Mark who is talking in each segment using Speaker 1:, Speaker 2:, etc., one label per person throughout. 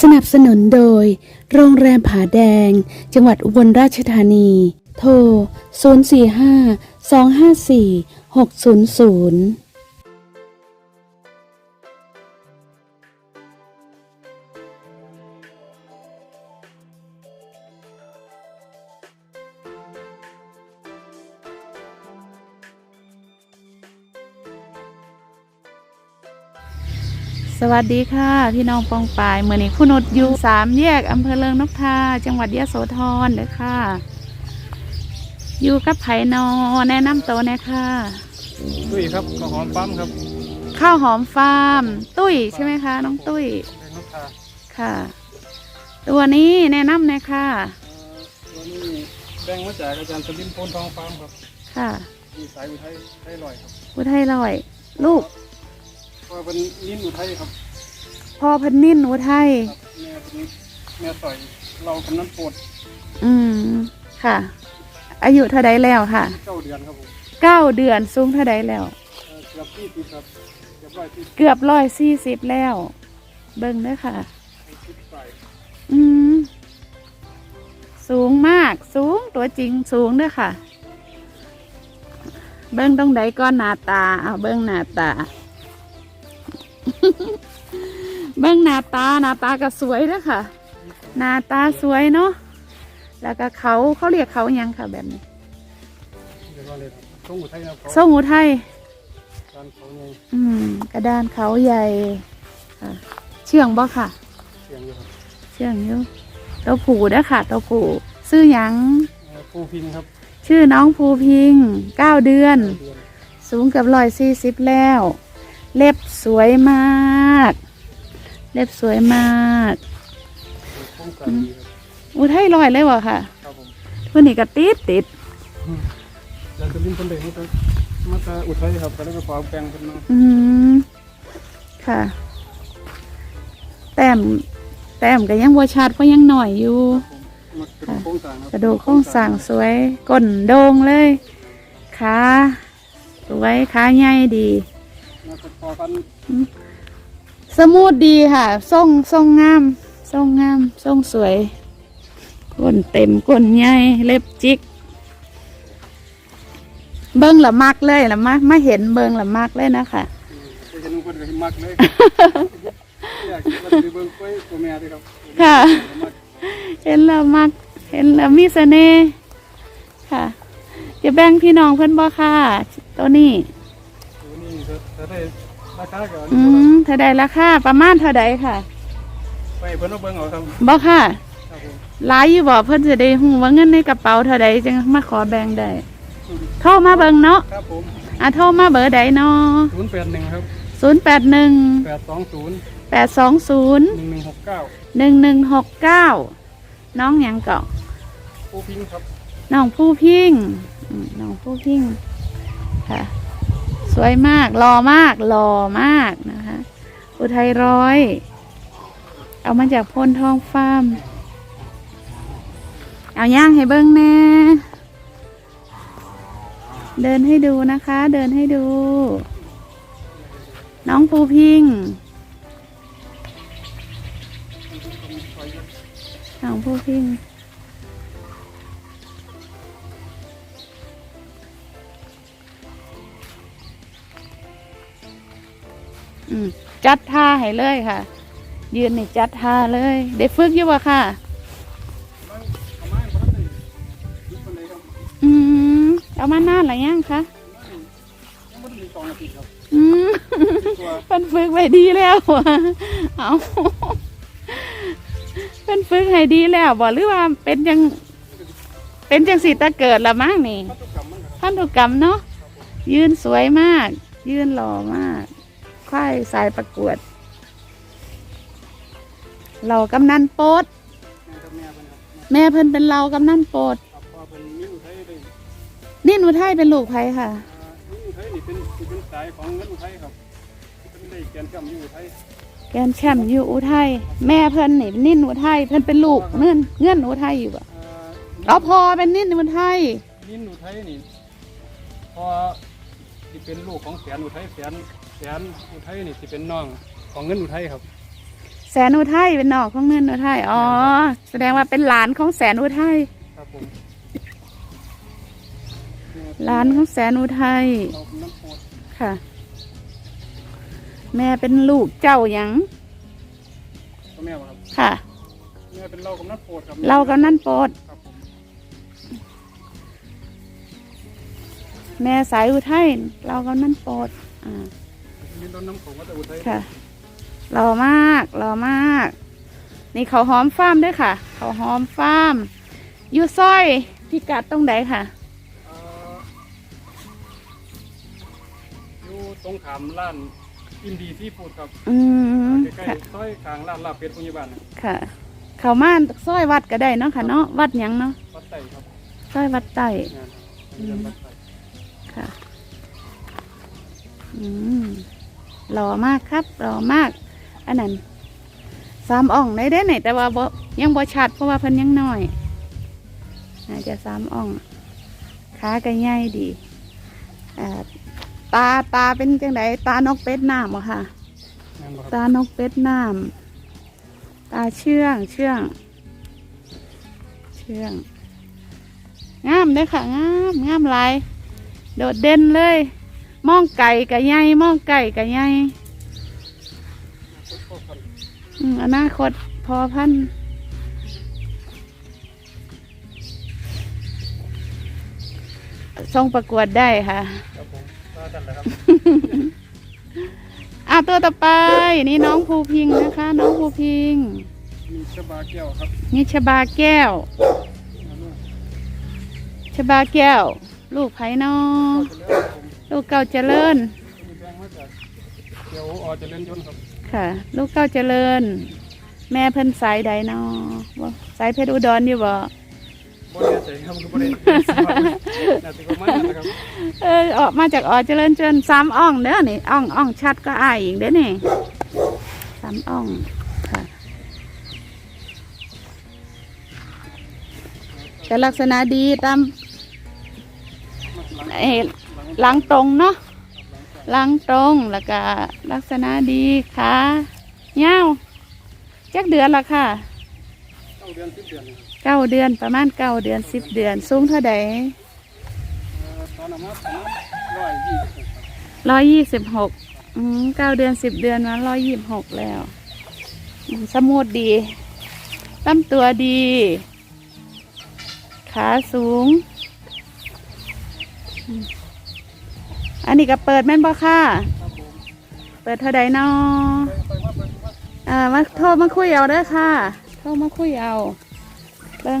Speaker 1: สนับสนุนโดย โรงแรมผาแดง จังหวัดอุบลราชธานี โทร 045 254 600
Speaker 2: สวัสดีค่ะพี่น้องปองปายเมื่อนี้คุณนุชอยู่สามแยกอำเภอเลิงนกทาจังหวัดยะโสธรเลยค่ะ อยู่กับไผ่นอแนะนำตัวหนะค่ะ
Speaker 3: ตุ้ยครับข้าวหอมปั๊มครับ
Speaker 2: ข้าวหอมฟาร์ม ตุ้ยใช่ไหมคะ น้องตุ้ย
Speaker 3: แรงนกทา
Speaker 2: ค่ะ ตัวนี้แนะนำหนะค่ะ
Speaker 3: เอ่อตัวนี้แบ่งมาจากอาจารย์สลิมโพนทองฟาร์มครับ
Speaker 2: ค่ะ
Speaker 3: มีสายอุทัยไทยลอยครับ
Speaker 2: อุทัยลอย ลูก
Speaker 3: เพราะว่าเป็นนิ้นอุทัยครับ
Speaker 2: พ่อเพันนินอุทัย
Speaker 3: ครับแม่เป็นแม่ต่อยเรากำนันปวด
Speaker 2: อืมค่ะ อายุเท่าใดแล้วค่ะ
Speaker 3: เก้าเดือนครับผม
Speaker 2: เก้าเดือนสูงเท่าใดแล้ว
Speaker 3: เอ่อเกือบที่สิบครับเกือบร้อยที่
Speaker 2: เกือบร้อยสี่สิบแล้ว เบิ่งเด้อค่ะ
Speaker 3: สิบสาย
Speaker 2: อืมสูงมากสูงตัวจริงสูงเด้วยค่ะ เบิ้งตรงใดก้อนหน้าตา เอาเบิ้งหน้าตา เบิ้งหน้าตาหน้าตาก็สวยเด้วยค่ะหน้าตาสวยเนาะแล้วก็เขาเขาเรียกเขาหยังค่ะแบบนี้
Speaker 3: เดี๋ยวว่าเลยครับทรงอุทัยนะครับเขา
Speaker 2: ส้มอุทัย
Speaker 3: การเขาไง
Speaker 2: อืมกระดานเขาใหญ่ค่ะเชื่องบ่ค่ะ
Speaker 3: เสียงอยู่ครับ
Speaker 2: เชื่องอยู่ตัวผูเด้อค่ะตัวผูซื้อหยัง
Speaker 3: เอ่อปูพิงครับ
Speaker 2: ชื่อน้องภูพิงเก้าเดือน
Speaker 3: เดือน
Speaker 2: สูงเกับร้อยสี่สิบแล้ว เล็บสวยมาก เล็บสวยมาก
Speaker 3: โครงการดีครับ
Speaker 2: อุทัยลอยเลยวะค่ะ
Speaker 3: ครับผม
Speaker 2: เพื่อนนี่ก็ติดติด
Speaker 3: อาจารย์สลิมเป็นเด็กมาจากมาจากอุทัยครับก็เลยไปขอแปลงเป็นมา
Speaker 2: อืมค่ะ แต้มแต้มก็ยังบัวชัดเพราะยังหน่อยอยู่
Speaker 3: มากระดูกโครงสร้างครับ
Speaker 2: กระดูกโครงสร้างสวยก้นโด่งเลยขาสวยขาใหญ่ดี
Speaker 3: มาจากพอพันธุ์
Speaker 2: สมูทดีค่ะ ทรงทรงงาม ทรงงาม ทรงสวยก้นเต็มก้นใหญ่เล็บจิก เบิ้งละมักเลยละมักมาเห็นเบิ้งละมักเลยนะคะ
Speaker 3: ไปเห็นคนก็มักเลยอยากกินไปเบิ่งกล้วยตัวแม่ด้วยครับ
Speaker 2: ค่ะ
Speaker 3: มัก
Speaker 2: เห็นละมัก เห็นละมีเสน่ห์ค่ะจะแบ่งพี่น้องเพื่อนบ่ค่ะ ตัวนี้
Speaker 3: ตัวนี้ถ้าได้ ราคาก็
Speaker 2: อืมเท่าใดราคาประมาณเท่าใดค่ะ
Speaker 3: ไปเพิ่นเอาเบิ่งเอาครับ
Speaker 2: บ่ค่ะ
Speaker 3: ครับผม
Speaker 2: หลายอยู่บ่เพิ่นจะได้หูว่าเงินในกระเป๋าเท่าใดจึงมาขอแบ่งได้โทรมาเบิ่งเนาะ
Speaker 3: ครับผม
Speaker 2: อะโทรมาเบอร์ใดเนาะ
Speaker 3: 081ครับ
Speaker 2: ศูนย์แปดหนึ่ง
Speaker 3: 820
Speaker 2: แปดสองศูนย์
Speaker 3: 1169
Speaker 2: หนึ่งหนึ่งหกเก้าน้องหยังเกาะ
Speaker 3: ผู้พิงครับ
Speaker 2: น้องผู้พิงอืมน้องผู้พิงค่ะ สวยมากหล่อมากหล่อมากนะคะ อุทัยร้อย เอามาจากพลทองฟาร์มเอาย่างให้เบิ้งแน่เดินให้ดูนะคะ เดินให้ดู น้องภูพิงน้องภูพิง อืมจัดท่าให้เลยค่ะ ยืนนี่จัดท่าเลย ได้ฝึกอยู่บ่ค่ะ
Speaker 3: มันประมาณบ่ได้ยุบปานใดครับ
Speaker 2: อืมเอามานานหรือยังคะ
Speaker 3: ยังบ่ได้มีสองอาทิตย์ครับ
Speaker 2: อืมเป็นฝึกไว้ดีแล้วเอาเป็นฝึกให้ดีแล้วบ่หรือว่าเป็นจัง เป็นจังสีตะเกิดละมั้งนี่
Speaker 3: พันธุกรรมมันครับ
Speaker 2: พันธุกรรมเนาะยืนสวยมาก ยืนหล่อมาก ควายสายประกวด เรากำนันโปด
Speaker 3: แม่กับแม่เพิ่นครับ
Speaker 2: แม่เพิ่นเป็นเรากำนันโปด
Speaker 3: ครับพอเป็นนิ้วไทยได้
Speaker 2: นี่หนูไทยเป็นลูกไผค่ะ
Speaker 3: อ่านิ้วไทยนี่เป็นสิเป็นสายของเงินอุทัยครับเป็นได้แกนกำนิ้วอุทัย
Speaker 2: แกนแชมป์อยู่อุทัยแม่เพิ่นนี่นิ่นอุทัยเพิ่นเป็นลูกเงื่อนเงื่อนอุทัยอยู่บ่
Speaker 3: อ่า
Speaker 2: เอาพอเป็นนิ่นอุทัย
Speaker 3: นิ้นอุทัยนี่พอที่เป็นลูกของแสนอุทัยแสน แสนอุทัยนี่ที่เป็นน้องของเงินอุทัยครับ
Speaker 2: แสแสนอุทัยเป็นนอกของเนินอุทัยอ๋อ แสดงว่าเป็นหลานของแสนอุทัย
Speaker 3: ครับผม
Speaker 2: หลานของแสนอุทัย
Speaker 3: เราเป็นน้ำโพด
Speaker 2: ค่ะ แม่เป็นลูกเจ้าหยัง
Speaker 3: พ่อแม่บ่ครับ
Speaker 2: ค่ะ
Speaker 3: แม่เป็นเรากับน้ำโพดครับ
Speaker 2: เรากำนันโปรด
Speaker 3: ครับผม
Speaker 2: แม่สายอุทัยเรากำนันโปรดอ่า
Speaker 3: มีต้นน้ำของวัดอุทัย
Speaker 2: ค่ะหล่อมากหล่อมาก นี่เขาวหอมฟาร์มด้วยค่ะ เขาวหอมฟาร์มอยู่ซอยพิกัดตรงไหนค่ะ
Speaker 3: เอ่ออยู่ตรงขามร้านอินดีที่พูดครับ
Speaker 2: อืม
Speaker 3: ใกล้
Speaker 2: ค่ะ
Speaker 3: ๆซอยกลางร้านลาบเป็ดพยาบาลนะ
Speaker 2: ค่ะ เขามาซอยวัดก็ได้เนาะค่ะเนาะวัดหยังเนาะ
Speaker 3: วัดไต่ครับ
Speaker 2: ซอยวัดไต่
Speaker 3: งานเรียนวัดไต่
Speaker 2: ค่ะ อืม หล่อมากครับหล่อมาก อันนั้นสามอ่องได้ได้ไหนแต่ว่าบ่ยังบ่ชัดเพราะว่าเพิ่นยังน้อยอาจจะสามอ่องขาก็ใหญ่ดีอ่าตาตาเป็นจังไดตานกเป็ดน้ำบ่ค่ะ
Speaker 3: งานบ่ครับ
Speaker 2: ตานกเป็ดน้ำตาเชื่องเชื่องเชื่องงามเด้อค่ะงามงามหลายโดดเด่นเลย มองไก่กับใหญ่มองไก่กับใหญ่อืมอนาคตพอพันธุ์ทรงประกวดได้ค่ะ
Speaker 3: ครับผมว่ากันแหละครับ
Speaker 2: อ่าตัวต่อไป นี่น้องภูพิงนะคะ น้องภูพิง
Speaker 3: มีชบาแก้วครับ
Speaker 2: นี่ชบาแก้ว
Speaker 3: มาลูก
Speaker 2: ชบาแก้ว ลูกไผ่นอ
Speaker 3: ก็จะเลี้ยงผม
Speaker 2: ลูกเก่าเจริญ
Speaker 3: มีแบงค์มาจากเดี๋ยวออจะเล่นยนต์ครับ
Speaker 2: ค่ะ ลูกเก่าเจริญ แม่เพิ่นสายใดนอบ่สายเพชรอุดรอยู่บ่
Speaker 3: บ่แน่ใจครับก็บ่ได้น่าจะประมาณนั้นนะครับ
Speaker 2: เออออกมาจากออเจริญเจริญสามอ่องเด้อนี่อ่องอ่องชัดก็อายอีกเด้อนี่สามอ่องค่ะแต่ลักษณะดีตามเอ่อ หลังตรงเนาะหลังตรงแล้วก็ลักษณะดีขาเงาจักเดือนละค่ะ
Speaker 3: เอาเดือนสิบเดือนนะครับ
Speaker 2: เก้าเดือนประมาณเก้าเดือนสิบเดือนสูงเท่าใด
Speaker 3: ร้อยยี่สิบครับ
Speaker 2: ร้อยยี่สิบหกเก้าเดือนสิบเดือนมาร้อยยี่สิบหกแล้ว สมูดดีลำตัวดี ขาสูง อันนี้ก็เปิดแม่นบ่ค่ะเปิดเท่าใดนาะ
Speaker 3: ไปไปว่าเปิดว่า
Speaker 2: อ่ามาโทรมาคุยเอาเด้อค่ะโทรมาคุยเอา เบิ้ง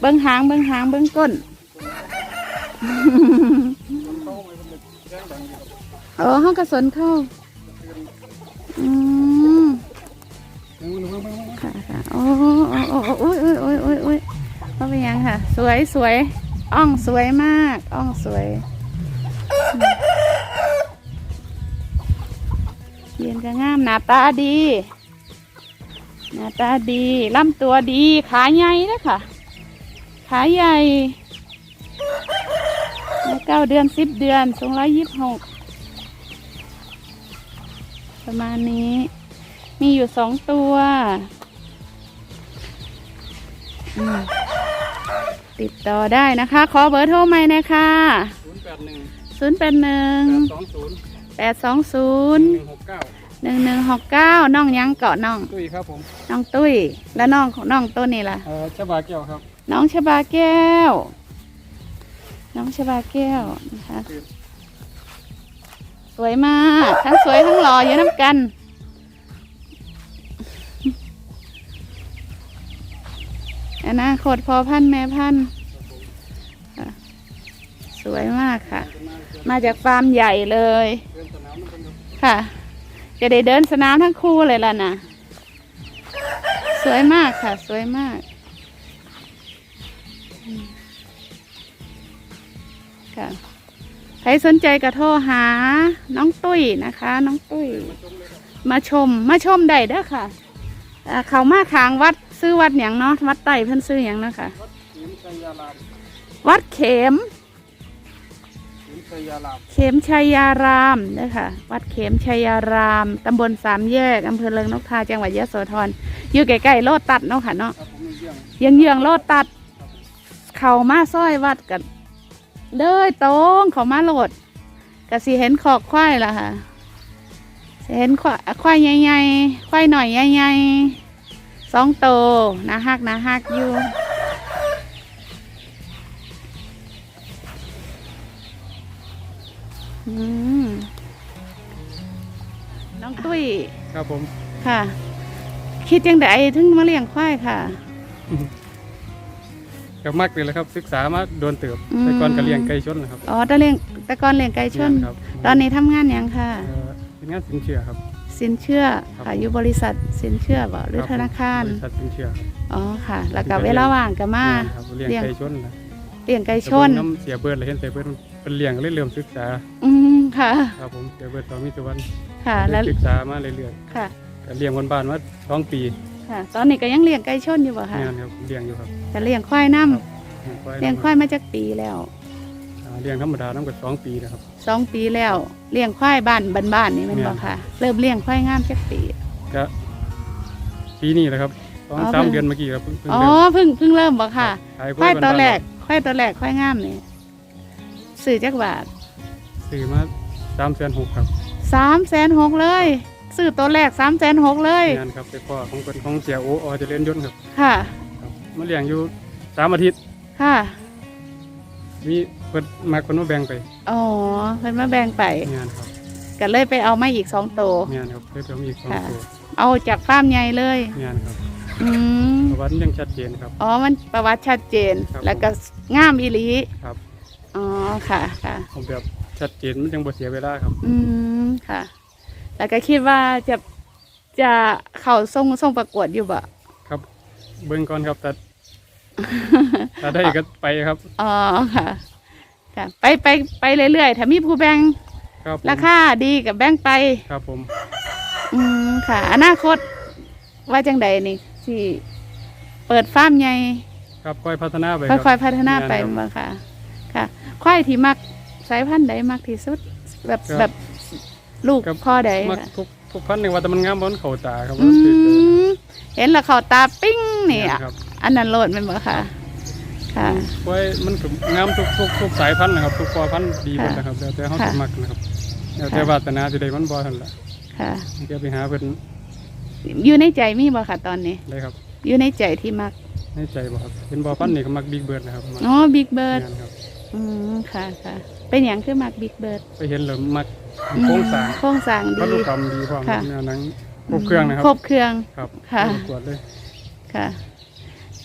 Speaker 2: เบิ้งหางเบิ้งหางเบิ้งก้น
Speaker 3: เอ
Speaker 2: อห้องกระสนเข้าอืมค่ะค่ะโอ้โอ้โอ้โอ้ยโอ้ยโอ้ยโอ้ยโอ้ยว่าเป็นยังค่ะ สวยสวยอ่องสวยมากอ่องสวยอืมเย็น ก็งามหน้าตาดีหน้าตาดีลำตัวดี ขาใหญ่นะค่ะ ขาใหญ่เก้าเดือนสิบเดือนสูงร้อยยี่สิบหกประมาณนี้ มีอยู่สองตัวอืมติดต่อได้นะคะ ขอเบอร์โทรใหม่นะคะ
Speaker 3: ศูนย์แปดหนึ่ง
Speaker 2: ศูนย์แปด หนึ่ง
Speaker 3: แปดสองศูนย์
Speaker 2: แปดสองศูนย์
Speaker 3: หนึ่งหกเก้า
Speaker 2: หนึ่งหนึ่งหกเก้าน้องหยังเกาะน้อง
Speaker 3: ตุ้ยครับผม
Speaker 2: น้องตุ้ย และน้องของน้องตัวนี้ล่ะ
Speaker 3: เอ่อชบาแก้วครับ
Speaker 2: น้องชบาแก้ว น้องชบาแก้วนะคะสวยมากทั้งสวยทั้งหล่ออยู่น้ำกัน อนาคตพอพันธุ์แม่พันธุ์ค่ะสวยมากค่ะ มาจากฟาร์มใหญ่เลย
Speaker 3: เดินสนามนั่นเป็นครับ
Speaker 2: ค่ะ จะได้เดินสนามทั้งคู่เลยล่ะนะสวยมากค่ะ สวยมากค่ะใครสนใจก็โทรหา น้องตุ้ยนะคะ น้องตุ้ย มาชมมาชมได้เด้อค่ะเขามาขางวัดซื้อวัดอย่างเนาะวัดไต่เพิ่นซื้ออย่างเนาะค่ะ
Speaker 3: วัด
Speaker 2: เข็ม
Speaker 3: ชชัยยาราม
Speaker 2: เขมชัยยารามนะคะวัดเขมชัยยารามตำบลสามแยกอำเภอเลิงนกทาจังหวัดยะโสธรอยู่ใกล้ๆโลตัดเนาะค่ะเนาะ
Speaker 3: ครับผมเยี่ยม
Speaker 2: เยืองเยืองๆโลตัด เข้ามาซอยวัดกันเด้ยตรงเข้ามาโลดก็สิเห็นขอกควายล่ะค่ะสิเห็นควายควายใหญ่ๆควายหน่อยใหญ่ๆสองโตวนะฮักนะฮักอยู่ น้องตุ้ย
Speaker 3: ครับผม
Speaker 2: ค่ะ คิดจังไดถึงมาเลี้ยงควายค่ะ
Speaker 3: กับมากเลยแหละครับ ศึกษามาโดนเติบ
Speaker 2: อืม
Speaker 3: แต่ก่อนก็เลี้ยงไก่ชนนะครับ
Speaker 2: อ๋อแตะเลี้ยงแต่ก่อนเลี้ยงไก่ชน
Speaker 3: ครับ
Speaker 2: ตอนนี้ทำงานหยังค่ะ
Speaker 3: เอ่อเป็นงานสินเชื่อครับ
Speaker 2: สินเชื่อ
Speaker 3: ครับ
Speaker 2: ค่ะอยู่บริษัทสินเชื่อบ่หรือ
Speaker 3: รับ
Speaker 2: ธนาคาร
Speaker 3: บริษัทสินเชื่อครับ
Speaker 2: อ๋อค่ะ แล้วก็
Speaker 3: ที่จะ
Speaker 2: เวลาว่างก็มา
Speaker 3: แนครับเลี้ยง
Speaker 2: เลี้ยง
Speaker 3: ไก่ชนนะ
Speaker 2: เลี้ยงไก่ชน
Speaker 3: แต่เบิ่งน้ำเสียเบิร์ดเลยเห็นเสียเบิร์ดมัน เป็นเลี้ยงก็เลยเริ่มศึกษา
Speaker 2: อืมค่ะ
Speaker 3: ครับผมเสียเบิร์ดตอนมีสุวรรณ
Speaker 2: ค่ะ
Speaker 3: ก็
Speaker 2: แล้ว
Speaker 3: เลยศึกษามาเรื่อย
Speaker 2: ค่ะ
Speaker 3: ๆก็เลี้ยงบนบ้านมาสองปี
Speaker 2: ค่ะ ตอนนี้ก็ยังเลี้ยงไก่ชนอยู่บ่ค่ะ
Speaker 3: งานครับเลี้ยงอยู่ครับ
Speaker 2: จะเลี้ยงควายน้
Speaker 3: ครับำ
Speaker 2: เลี้ยงควายมาจากปีแล้ว
Speaker 3: อ่าเลี้ยงธรรมดาน้ำกับสองปีนะครับ
Speaker 2: สองปีแล้วเลี้ยงควายบ้านบ้านๆนี่แมันบ่
Speaker 3: แม่น
Speaker 2: ค่ะ เริ่มเลี้ยงควายงามจากปี
Speaker 3: ก็ปีนี้แหละครับตอน
Speaker 2: อ๋อ
Speaker 3: สาม
Speaker 2: เพิ่ง
Speaker 3: เดือนเมื่อกี้ครับเพิ่งเพิ่ง
Speaker 2: อ๋อ
Speaker 3: เริ่ม
Speaker 2: เพิ่งเพิ่งเริ่มบ่ค่ะ
Speaker 3: ขาย
Speaker 2: ควายตัวแรก
Speaker 3: บ้าน
Speaker 2: ควายตัวแรกควายงามนี่ ซื้อจักบาท
Speaker 3: ๆซื้อมาสามแสนหกครับ
Speaker 2: สามแสนหกเลยซื้อตัวแรกสามแสนหกเลย
Speaker 3: งานครับไปพ่อของคนของเสียโออเจะเล่นยนต์ครับ
Speaker 2: ค่ะ
Speaker 3: ครับมาเลี้ยงอยู่สามอาทิตย์
Speaker 2: ค่ะ
Speaker 3: มีเพิ่นมาคนมาแบ่งไป
Speaker 2: อ๋อเพิ่นมาแบ่งไป
Speaker 3: งานครับ
Speaker 2: ก็เลยไปเอามาอีกสองตัว
Speaker 3: งานครับเพิ่มเติมอีกสอง
Speaker 2: ค่ะ
Speaker 3: ตัว
Speaker 2: เอาจากฟาร์มใหญ่เลย
Speaker 3: งานครับ
Speaker 2: อืม
Speaker 3: ประวัติยังชัดเจนครับ
Speaker 2: อ๋อ มันประวัติชัดเจน
Speaker 3: ครับ
Speaker 2: แล้วก็งามอีหลี
Speaker 3: ครับ
Speaker 2: อ๋อค่ะค่ะ
Speaker 3: ผมแบบชัดเจนมันยังบ่เสียเวลาครับ
Speaker 2: อืมค่ะ แล้วก็คิดว่าจะจะเข้าส่งส่งประกวดอยู่บ่
Speaker 3: ครับ เบิ่งก่อนครับแต่ถ้าได้ก็ไปครับ
Speaker 2: อ๋อค่ะค่ะ ไปไปไปเรื่อยๆถ้ามีผู้แบ่ง
Speaker 3: ครับผม
Speaker 2: ราคาดีกับแบ่งไป
Speaker 3: ครับผม
Speaker 2: อืมค่ะ อนาคตว่าจังใดนี่สิเปิดฟาร์มใหญ่
Speaker 3: ครับค่อยพัฒนาไป
Speaker 2: ค่
Speaker 3: ครั
Speaker 2: อยๆพัฒนาไป
Speaker 3: แม่นครับ
Speaker 2: มาค่ะ ค่ะควายที่มักสายพันธุ์ใดมักที่สุด แบบ
Speaker 3: ครับ
Speaker 2: แบบลูก
Speaker 3: ครับ
Speaker 2: พ่อใด
Speaker 3: มัก
Speaker 2: ค่ะ
Speaker 3: ทุกทุกพันธุ์หนึ่งว่าแต่มันงามบนเขาตาครับ
Speaker 2: อื
Speaker 3: ว่าคือ
Speaker 2: มเห็นและเขาตาปิ้งนี่อะ
Speaker 3: ครับ
Speaker 2: อันนั้นโลดแมันบ่ค่ะ ค่ะ
Speaker 3: กล้วยมันก็งามทุกทุกทุกสายพันธุ์นะครับ ทุกพอพันธุ์ดีหมด
Speaker 2: ค่ะ
Speaker 3: นะครับแล้วแต่เขา
Speaker 2: ค่ะ
Speaker 3: จะมักนะครับแล้วแต่
Speaker 2: ค่ะ
Speaker 3: วาสนาจะได้มันบ่ทันละ
Speaker 2: ค่ะ
Speaker 3: จะไปหาเพิ่น
Speaker 2: อยู่ในใจมีบ่ค่ะตอนนี้
Speaker 3: เลยครับ
Speaker 2: อยู่ในใจที่มัก
Speaker 3: ในใจบ่ครับเป็นบ่อพันธุ์นี่ก็มักบิ๊กเบิร์ดนะครับมัก
Speaker 2: อ๋อบิ๊กเบิร์ด
Speaker 3: งานครับ
Speaker 2: อืมค่ะค่ะ เป็นอย่างคือมักบิ๊กเบิร์ด
Speaker 3: ไปเห็นแล้วมักโครงสร้าง
Speaker 2: โครงสร้าง
Speaker 3: พัน
Speaker 2: ดี
Speaker 3: ธุกรรมดีพร้อม
Speaker 2: ค่ะ
Speaker 3: แนวหนังครบเครื่องนะครับ
Speaker 2: ครบเครื่อง
Speaker 3: ครับ
Speaker 2: ค่ะ
Speaker 3: ประกวดเลย
Speaker 2: ค่ะ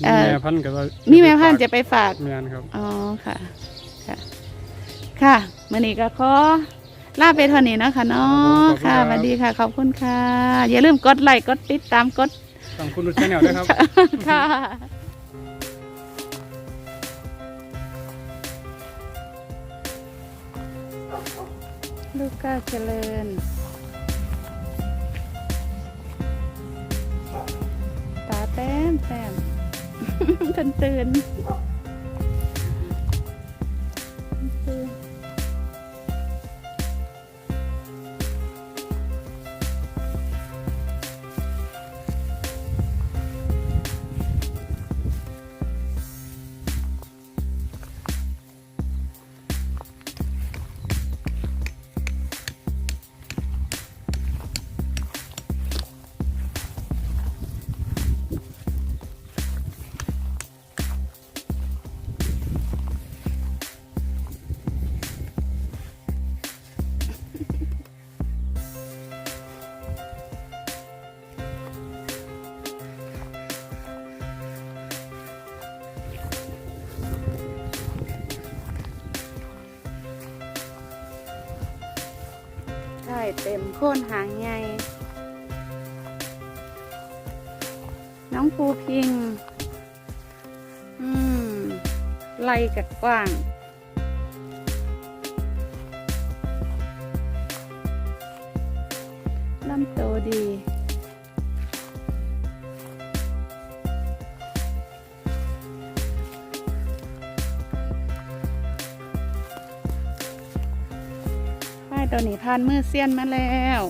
Speaker 3: มี
Speaker 2: เอ่อ
Speaker 3: แม่พันธุ์ก็ว่า
Speaker 2: มีแม่พันธุ์จะไปฝาก
Speaker 3: งานครับ
Speaker 2: อ๋อค่ะ ค่ะ ค่ะมื่อนี้ก็ขอลาไปเท่านี้เนาะค่ะเนาะ
Speaker 3: ครับผมขอบคุณครับ
Speaker 2: ค่ะสวัสดีค่ะ ขอบคุณค่ะ อย่าลืมกดไลค์ กดติดตาม กด
Speaker 3: ต้องคุณดูชแนลด้วยครับ
Speaker 2: ค่ะ ลูกก้าเจริญ ตาแต้มแต้มตื่นตื่น เต็มโค่นหางใหญ่น้องภูพิง อืมไล่กัดกว้าง ลำโตดี ตัวนี้ทานมือเซียนมาแล้ว